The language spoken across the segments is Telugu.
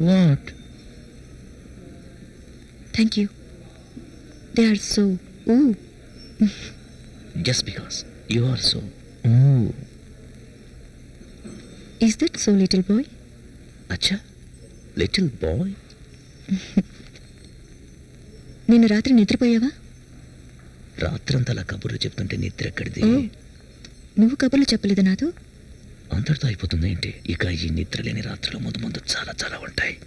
What thank you they are so ooh just because you are so ooh is that so little boy అచ్చా లిటిల్ బాయ్ నిన్న రాత్రి నిద్రపోయావా? రాత్రంతా అలా కబుర్లు చెప్తుంటే నిద్ర ఎక్కడిది? నువ్వు కబుర్లు చెప్పలేదు నాతో? అంతటితో అయిపోతుంది ఏంటి? ఇక ఈ నిద్ర లేని రాత్రుల ముందు ముందు చాలా చాలా ఉంటాయి.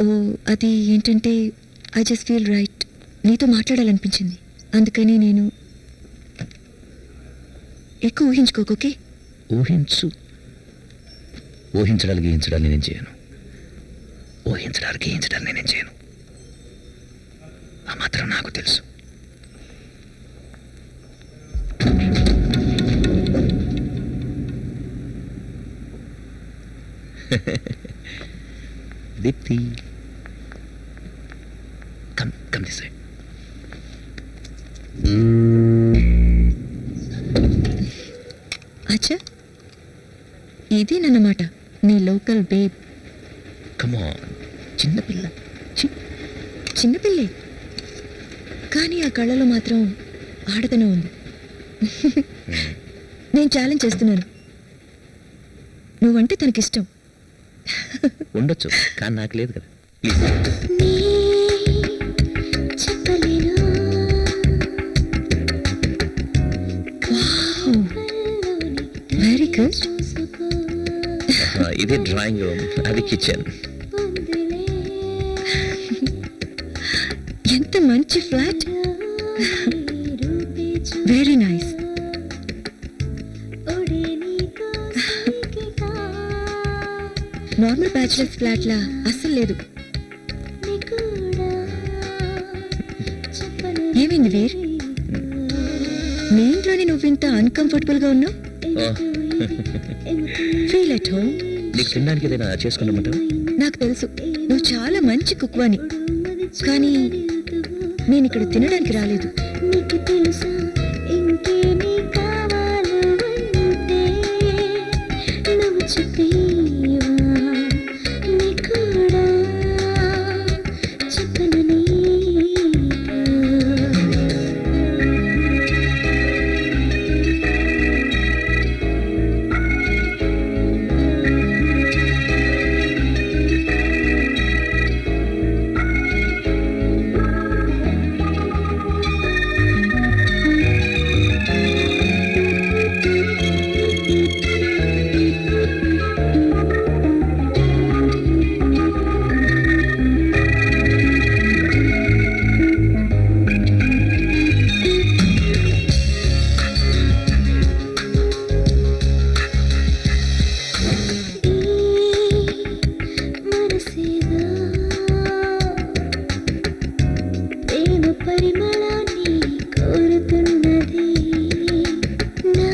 ఓ అది ఏంటంటే ఐ జస్ట్ ఫీల్ రైట్ నీతో మాట్లాడాలనిపించింది. అందుకని నేను ఎక్కువ ఊహించుకోకు ఊహించు. ఊహించడాలు గీయించడాలు నేనేం చేయను. ఊహించడాలు గీయించడాలు నేనేం చేయను. ఆ మాత్రం నాకు తెలుసు. Deepti come come this side అచ్చా ఇదేనన్నమాట నీ లోకల్ బేబ్. కమ్ ఆన్ చిన్నపిల్ల చి. చిన్నపిల్లే కానీ ఆ కళ్ళలో మాత్రం ఆడతనం ఉంది. నేను ఛాలెంజ్ చేస్తున్నాను. నువ్వంటే తనకిష్టం. ఉండొచ్చు కానీ నాకు లేదు కదా. ప్లీజ్ వెరీ గుడ్ ఇది డ్రాయింగ్ రూమ్ అది కిచెన్ ఎంత మంచి flat very nice normal bachelors flat లా అస్సలు లేదు. ఏమైంది వీర్? మీ ఇంట్లోనే నువ్వు ఇంత అన్కంఫర్టబుల్గా ఉన్నావు ఫీల్ ఎట్ హోమ్ నీకు తినడానికి ఏదైనా నాకు తెలుసు. నువ్వు చాలా మంచి కుక్వాని కానీ నేను ఇక్కడ తినడానికి రాలేదు. నీకు తెలుసా? ఇంకేమీ కావాలో అంటే నువ్వు చెప్పేవా పరిమళాన్ని కోరుతున్నది. నా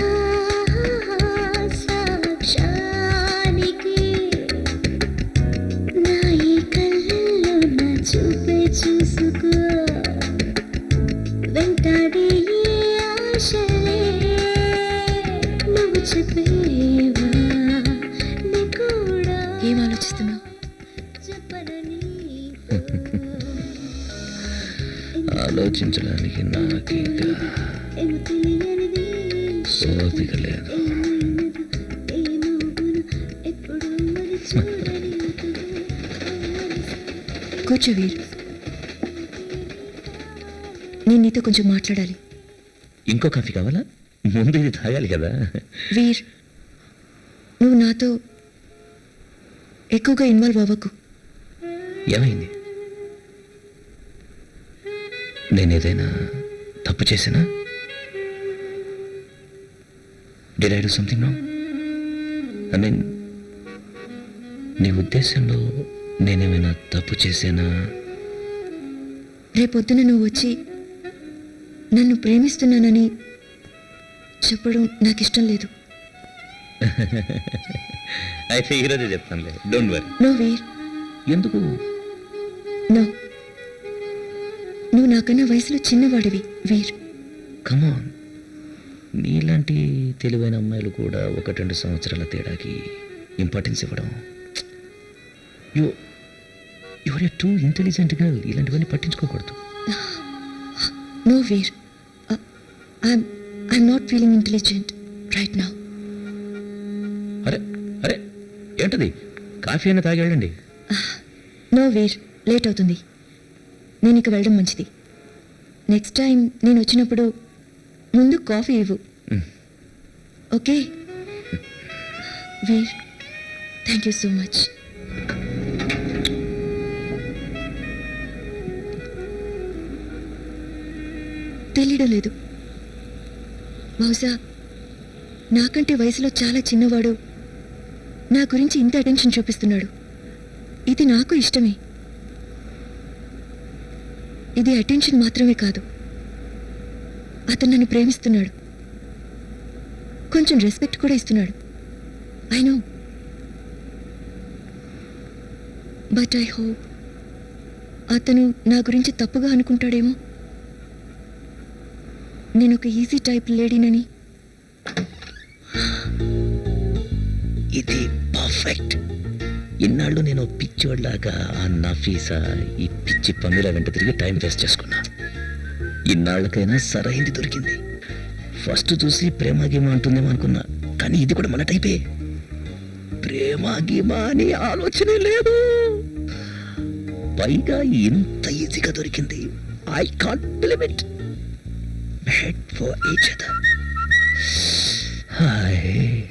సాక్షానికి నా ఈ కళ్ళల్లో నా చూపే చూసుకో. వెంటాడే ఆశలే నువ్వు చెప్పేవా? ఏం ఆలోచిస్తున్నావు? చెప్పనని ఆలోచించడానికి నాకు ఇంకా ఏమో తెలియనిది ఓపిక లేదు కూర్చో వీర్. నేను నీతో కొంచెం మాట్లాడాలి. ఇంకో కాఫీ కావాలా? ముందు ఇది తాగాలి కదా. వీర్ నువ్వు నాతో ఎక్కువగా ఇన్వాల్వ్ అవ్వకు. ఏమైంది? నేను ఏదైనా తప్పు చేసినా did I do something no I mean నీ ఉద్దేశంలో నేనేమైనా తప్పు చేశానా? రేపొద్దున నువ్వు వచ్చి నన్ను ప్రేమిస్తున్నానని చెప్పడం నాకు ఇష్టం లేదు. అయితే ఈరోజే చెప్తానులే. డోంట్ వరీ నో వీర్ ఎందుకు? నో నువ్వు నాకన్నా వయసులో చిన్నవాడివి వీర్. కమాన్ నీలాంటి తెలివైన అమ్మాయిలు కూడా ఒకటి రెండు సంవత్సరాల తేడాకి ఇంపార్టెన్స్ ఇవ్వడం. You your too intelligent girl ఇలాంటివన్నీ పట్టించుకోకూడదు. No Veer. I'm I'm not feeling intelligent right నా అరే అరే ఏంటది? కాఫీ అయినా తాగి వెళ్ళండి. నో వీర్. లేట్ అవుతుంది. నేను ఇక వెళ్ళడం మంచిది. నెక్స్ట్ టైం నేను వచ్చినప్పుడు ముందు కాఫీ ఇవ్వు. Okay? Veer thank you so much తెలియడం లేదు. బహుశా నాకంటే వయసులో చాలా చిన్నవాడు నా గురించి ఇంత అటెన్షన్ చూపిస్తున్నాడు. ఇది నాకు ఇష్టమే. ఇది అటెన్షన్ మాత్రమే కాదు. అతను నన్ను ప్రేమిస్తున్నాడు. కొంచెం రెస్పెక్ట్ కూడా ఇస్తున్నాడు. I know. But I hope అతను నా గురించి తప్పుగా అనుకుంటాడేమో. నేను ఒక ఈజీ టైప్ లేడీనని. ఇది పర్ఫెక్ట్. ఇన్నాళ్ళు నేను పిచ్చివాడిలాగా ఆ నఫీసా ఈ పిచ్చి పనుల వెంట తిరిగి టైం వేస్ట్ చేసుకున్నా. ఇన్నాళ్ళకైనా సరైంది దొరికింది. ఫస్ట్ చూసి ప్రేమ గీమా అంటుందేమో అనుకున్నా కానీ ఇది కూడా మన టైపే. ప్రేమ గీమా అని ఆలోచనే లేదు. పైగా ఇంత ఈజీగా దొరికింది. I can't believe it made for each other hi